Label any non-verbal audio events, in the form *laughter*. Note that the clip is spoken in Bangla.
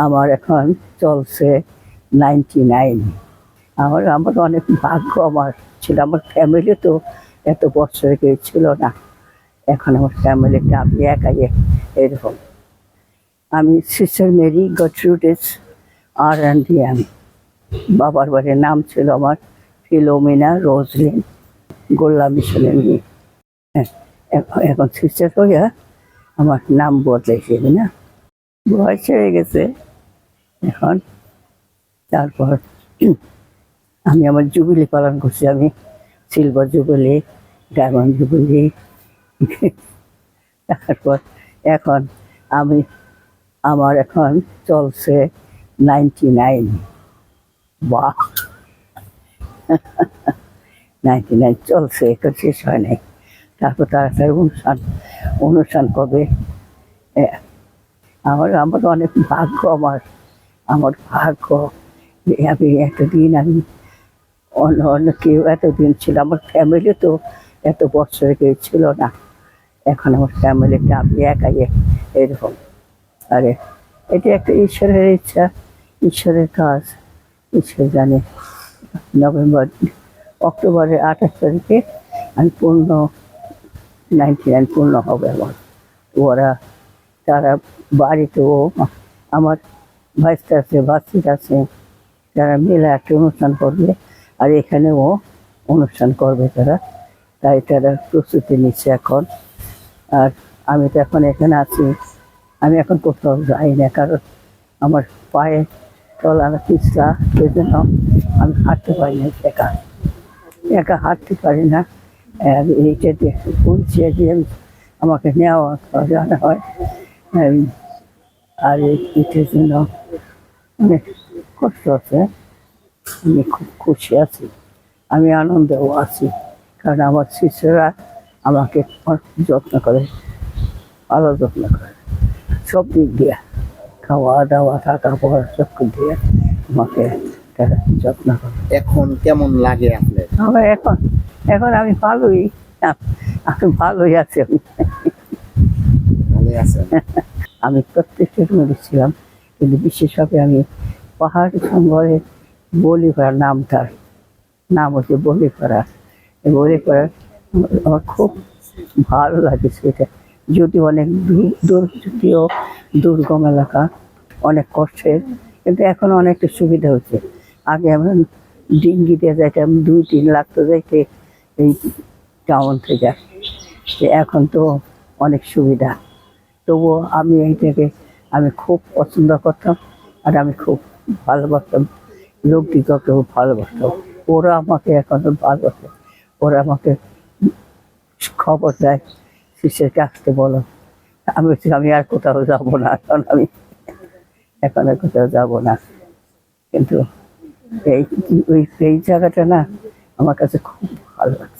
আমার এখন চলছে নাইনটি নাইন আমার আমার অনেক ভাগ্য আমার ছিল। আমার ফ্যামিলি তো এত বছর কেউ ছিল না। এখন আমার ফ্যামিলিটা আমি একাই এরকম। আমি সিস্টার মেরি গটরুডেস আর অ্যান্ড এম বাবার বাড়ির নাম ছিল আমার ফিলোমিনা রোজলিন গোল্লা মিশনের মেয়ে। হ্যাঁ, এখন- সিস্টার হইয়া আমার নাম বদলেছে না? বয়স হয়ে গেছে। এখন। তারপর *clears throat* আমি আমার জুবিলি পালন করছি আমি। Silver jubilee, diamond jubilee. *laughs* তারপর এখন আমি, আমার এখন চলছে নাইনটি নাইন। বাহ! *laughs* নাইনটি নাইন চলছে, এখন শেষ হয় নাই। তারপর তাড়াতাড়ি অনুষ্ঠান অনুষ্ঠান কবে? আমার আমার অনেক ভাগ্য আমার। আমার ভাগ্য। যে আমি এতদিন আমি অন্য অন্য কেউ এতদিন ছিল, আমার ফ্যামিলি তো এত বছর কেউ ছিল না। এখন আমার ফ্যামিলিটা আমি একাই এরকম। আরে, এটা একটা ঈশ্বরের ইচ্ছা, ঈশ্বরের কাজ। ঈশ্বর জানে, নভেম্বর, অক্টোবরের আঠাশ তারিখে আমি পূর্ণ নাইনটি নাইন পূর্ণ হবে আমার। ওরা, তারা বাড়িতেও আমার ভাইস্ট আছে বাচ্চিক আছে তারা মিলে একটা অনুষ্ঠান করবে, আর এখানেও অনুষ্ঠান করবে তারা। তাই তারা প্রস্তুতি নিচ্ছে এখন। আর আমি তো এখন এখানে আছি, আমি এখন কোথাও যাই না, কারণ আমার পায়ে তলানা পিছলা সেই জন্য আমি হাঁটতে পারি না একা। একা হাঁটতে পারি না। আর এইটা দিয়ে বলছে যে আমাকে নেওয়া জানা হয় আর এই- এটার জন্য অনেক কষ্ট আছে। আমি খুব খুশি আছি। আমি আনন্দেও আছি। কারণ আমার শিষ্যরা আমাকে যত্ন করে ভালো যত্ন করে। সব দিক দিয়ে খাওয়া দাওয়া থাকা পড়া সব দিয়ে আমাকে যত্ন করে। এখন কেমন লাগে আপনার? আমার এখন এখন আমি ভালোই আমি ভালোই আছি আমি। ভালো আছেন। আমি প্রত্যেকটা ছিলাম। কিন্তু বিশেষভাবে আমি পাহাড়ি সংঘরে বলিপাড়া নামটার নাম হচ্ছে বলিপাড়া বলিপাড়া আমার- আমার খুব ভালো লাগে সেটা যদি অনেক দূর যদিও দুর্গম এলাকা, অনেক কষ্টের, কিন্তু এখন অনেকটা সুবিধা হচ্ছে। আগে আমি ডিঙ্গি দিয়ে যাইতাম, দুই, তিন লাখ তো যাইতে এই টাউন থেকে। এখন তো অনেক সুবিধা। তবুও আমি এইটাকে আমি খুব পছন্দ করতাম আর আমি খুব ভালোবাসতাম। লোকদিগকেও ভালোবাসতাম। ওরা আমাকে এখনও ভালোবাসে। ওরা আমাকে খবর দেয় শিষ্যকে আসতে বলো। আমি আমি আর কোথাও যাব না এখন, আমি এখন আর কোথাও যাব না। কিন্তু এই ওই এই জায়গাটা না আমার কাছে খুব ভালো লাগছে।